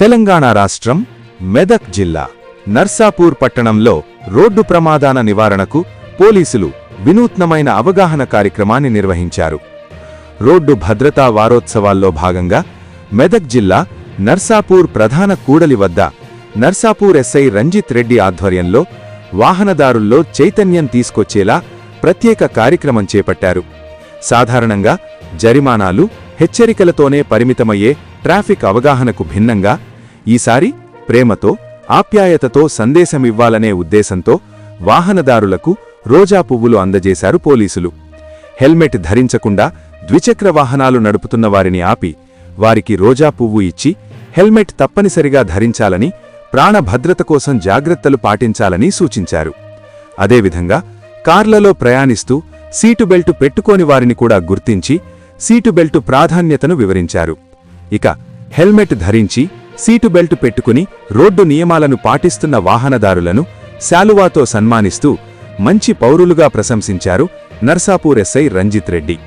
తెలంగాణ రాష్ట్రం మెదక్ జిల్లా నర్సాపూర్ పట్టణంలో రోడ్డు ప్రమాదాల నివారణకు పోలీసులు వినూత్నమైన అవగాహన కార్యక్రమాన్ని నిర్వహించారు. రోడ్డు భద్రతా వారోత్సవాల్లో భాగంగా మెదక్ జిల్లా నర్సాపూర్ ప్రధాన కూడలి వద్ద నర్సాపూర్ ఎస్ఐ రంజిత్ రెడ్డి ఆధ్వర్యంలో వాహనదారుల్లో చైతన్యం తీసుకొచ్చేలా ప్రత్యేక కార్యక్రమం చేపట్టారు. సాధారణంగా జరిమానాలు హెచ్చరికలతోనే పరిమితమయ్యే ట్రాఫిక్ అవగాహనకు భిన్నంగా ఈసారి ప్రేమతో ఆప్యాయతతో సందేశమివ్వాలనే ఉద్దేశంతో వాహనదారులకు రోజా పువ్వులు అందజేశారు పోలీసులు. హెల్మెట్ ధరించకుండా ద్విచక్ర వాహనాలు నడుపుతున్న వారిని ఆపి వారికి రోజా పువ్వు ఇచ్చి హెల్మెట్ తప్పనిసరిగా ధరించాలని ప్రాణభద్రత కోసం జాగ్రత్తలు పాటించాలని సూచించారు. అదేవిధంగా కార్లలో ప్రయాణిస్తూ సీటు బెల్టు పెట్టుకోని వారిని కూడా గుర్తించి సీటు బెల్టు ప్రాధాన్యతను వివరించారు. ఇక హెల్మెట్ ధరించి సీటు బెల్ట్ పెట్టుకుని రోడ్డు నియమాలను పాటిస్తున్న వాహనదారులను శాలువాతో సన్మానిస్తూ మంచి పౌరులుగా ప్రశంసించారు నర్సాపూర్ ఎస్ఐ రంజిత్ రెడ్డి.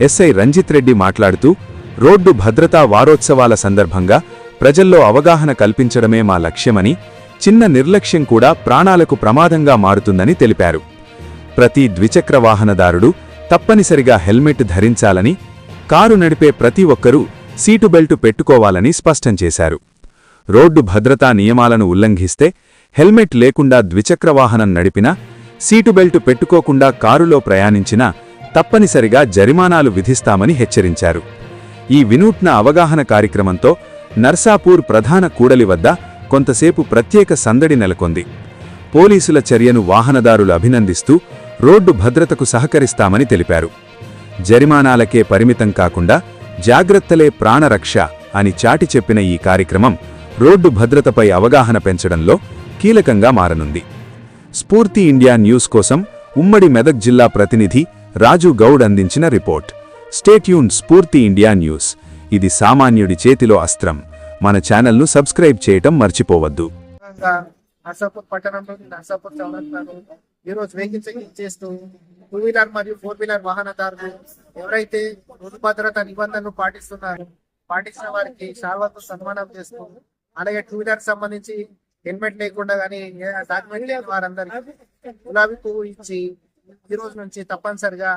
ఎస్ఐ రంజిత్ రెడ్డి మాట్లాడుతూ రోడ్డు భద్రతా వారోత్సవాల సందర్భంగా ప్రజల్లో అవగాహన కల్పించడమే మా లక్ష్యమని చిన్న నిర్లక్ష్యం కూడా ప్రాణాలకు ప్రమాదంగా మారుతుందని తెలిపారు. ప్రతి ద్విచక్ర వాహనదారుడు తప్పనిసరిగా హెల్మెట్ ధరించాలని కారు నడిపే ప్రతి ఒక్కరూ సీటు బెల్టు పెట్టుకోవాలని స్పష్టం చేశారు. రోడ్డు భద్రతా నియమాలను ఉల్లంఘిస్తే హెల్మెట్ లేకుండా ద్విచక్ర వాహనం నడిపినా సీటు బెల్టు పెట్టుకోకుండా కారులో ప్రయాణించినా తప్పనిసరిగా జరిమానాలు విధిస్తామని హెచ్చరించారు. ఈ వినూత్న అవగాహన కార్యక్రమంతో నర్సాపూర్ ప్రధాన కూడలి వద్ద కొంతసేపు ప్రత్యేక సందడి నెలకొంది. పోలీసుల చర్యను వాహనదారులు అభినందిస్తూ రోడ్డు భద్రతకు సహకరిస్తామని తెలిపారు. జరిమానాలకే పరిమితం కాకుండా జాగ్రత్తలే ప్రాణరక్ష అని చాటి చెప్పిన ఈ కార్యక్రమం రోడ్డు భద్రతపై అవగాహన పెంచడంలో కీలకంగా మారనుంది. స్ఫూర్తి ఇండియా న్యూస్ కోసం ఉమ్మడి మెదక్ జిల్లా ప్రతినిధి రాజు గౌడ్ అందించిన రిపోర్ట్. స్టేట్యూన్ స్ఫూర్తి ఇండియా న్యూస్. ఇది సామాన్యుడి చేతిలో అస్త్రం. మన ఛానల్ను సబ్స్క్రైబ్ చేయటం మర్చిపోవద్దు. నర్సాపూర్ పట్టణంలోని నర్సాపూర్ చౌరస్తాలో ఈరోజు వెహికల్ చేస్తూ టూ వీలర్ మరియు ఫోర్ వీలర్ వాహనదారులు ఎవరైతే రోడ్డు భద్రత నిబంధనలు పాటిస్తున్నారు పాటించిన వారికి శాల్వాతో సన్మానం చేస్తూ అలాగే టూ వీలర్ సంబంధించి హెల్మెట్ లేకుండా కానీ డాక్యుమెంట్ లేని వారందరికీ గులాబీ పువ్వు ఇచ్చి ఈ రోజు నుంచి తప్పనిసరిగా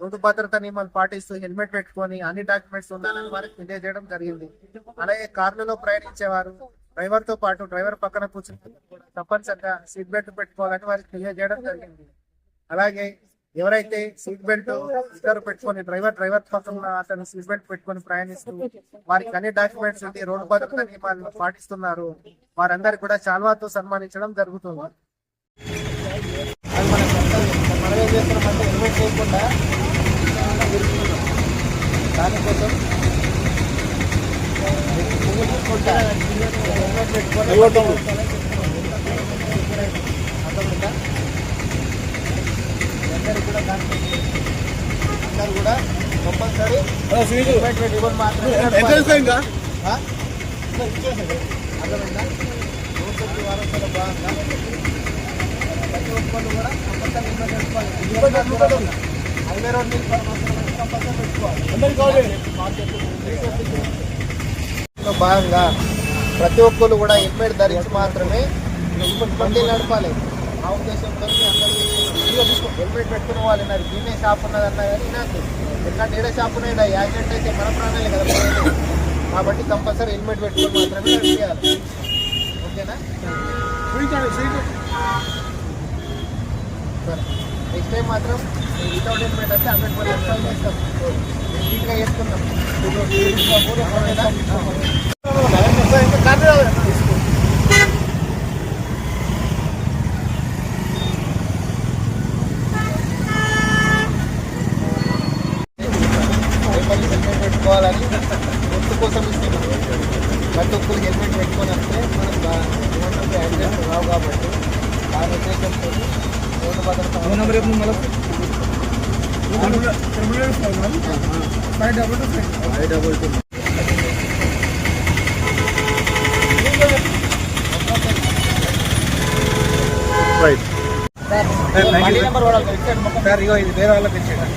రోడ్డు భద్రత నియమాలు పాటిస్తూ హెల్మెట్ పెట్టుకొని అన్ని డాక్యుమెంట్స్ ఉండాలని వారికి తెలియజేయడం జరిగింది. అలాగే కార్లలో ప్రయాణించేవారు డ్రైవర్తో పాటు డ్రైవర్ పక్కన కూర్చుని తప్పనిసరిగా సీట్ బెల్ట్ పెట్టుకోవాలని వారికి తెలియజేయడం జరిగింది. అలాగే ఎవరైతే సీట్ బెల్ట్ ఇద్దరు పెట్టుకొని డ్రైవర్ డ్రైవర్ పక్కన అతను సీట్ బెల్ట్ పెట్టుకొని ప్రయాణిస్తూ వారికి అన్ని డాక్యుమెంట్స్ ఉండి రోడ్డు భద్రత నియమాలను పాటిస్తున్నారు. వారందరికి కూడా చాల్వాతో సన్మానించడం జరుగుతుంది. దానికోసం మన కర్తవ్యం. మనం ఏం చేస్తున్నామంటే హెల్మెట్ లేకుండా దానికోసం పువ్వు తీసుకుంటా హెల్మెట్ పెట్టుకొని అర్థమైందా? అందరూ కూడా కంపల్సరీ? అర్థమైందా? సేఫ్టీ వారోత్సవాల భాగంగా ప్రతి ఒక్కరు కూడా కంపల్సరీ. హైవే రోడ్ మీద కంపల్సరీ పెట్టుకోవాలి. లో భాగంగా ప్రతి ఒక్కరు కూడా హెల్మెట్ ధరించి మాత్రమే బండి నడపాలి. ఆ ఉద్దేశంతో అందరికీ హెల్మెట్ పెట్టుకుని వాళ్ళు నాకు దీనే షాప్ ఉన్నదన్నా కానీ నాకు ఎందుకంటే ఏడే షాప్ ఉన్నాయి యాక్సిడెంట్ అయితే మన ప్రాణాలే కదా. కాబట్టి కంపల్సరీ హెల్మెట్ పెట్టుకుని మాత్రమే నడిపించాలి ఓకేనా? సరే. నెక్స్ట్ టైం మాత్రం వితౌట్ హెల్మెట్ అయితే హండ్రెడ్ పర్సెంట్ ఫైన్ చేస్తాం. నీట్గా చేసుకుందాం హెల్మెట్ పెట్టుకోవాలని గుర్తు కోసం ఇస్తున్నాం. ప్రతి ఒక్కరికి హెల్మెట్ పెట్టుకొని వస్తే మనం యాక్సిడెంట్ రావు కాబట్టి దాని ఉద్దేశంతో రోడ్డు భద్రత బండి నెంబర్ వాడాలి. ఇక్కడ మొత్తం. సార్ ఇగో ఇది వేరే వాళ్ళకి ఇచ్చేయండి.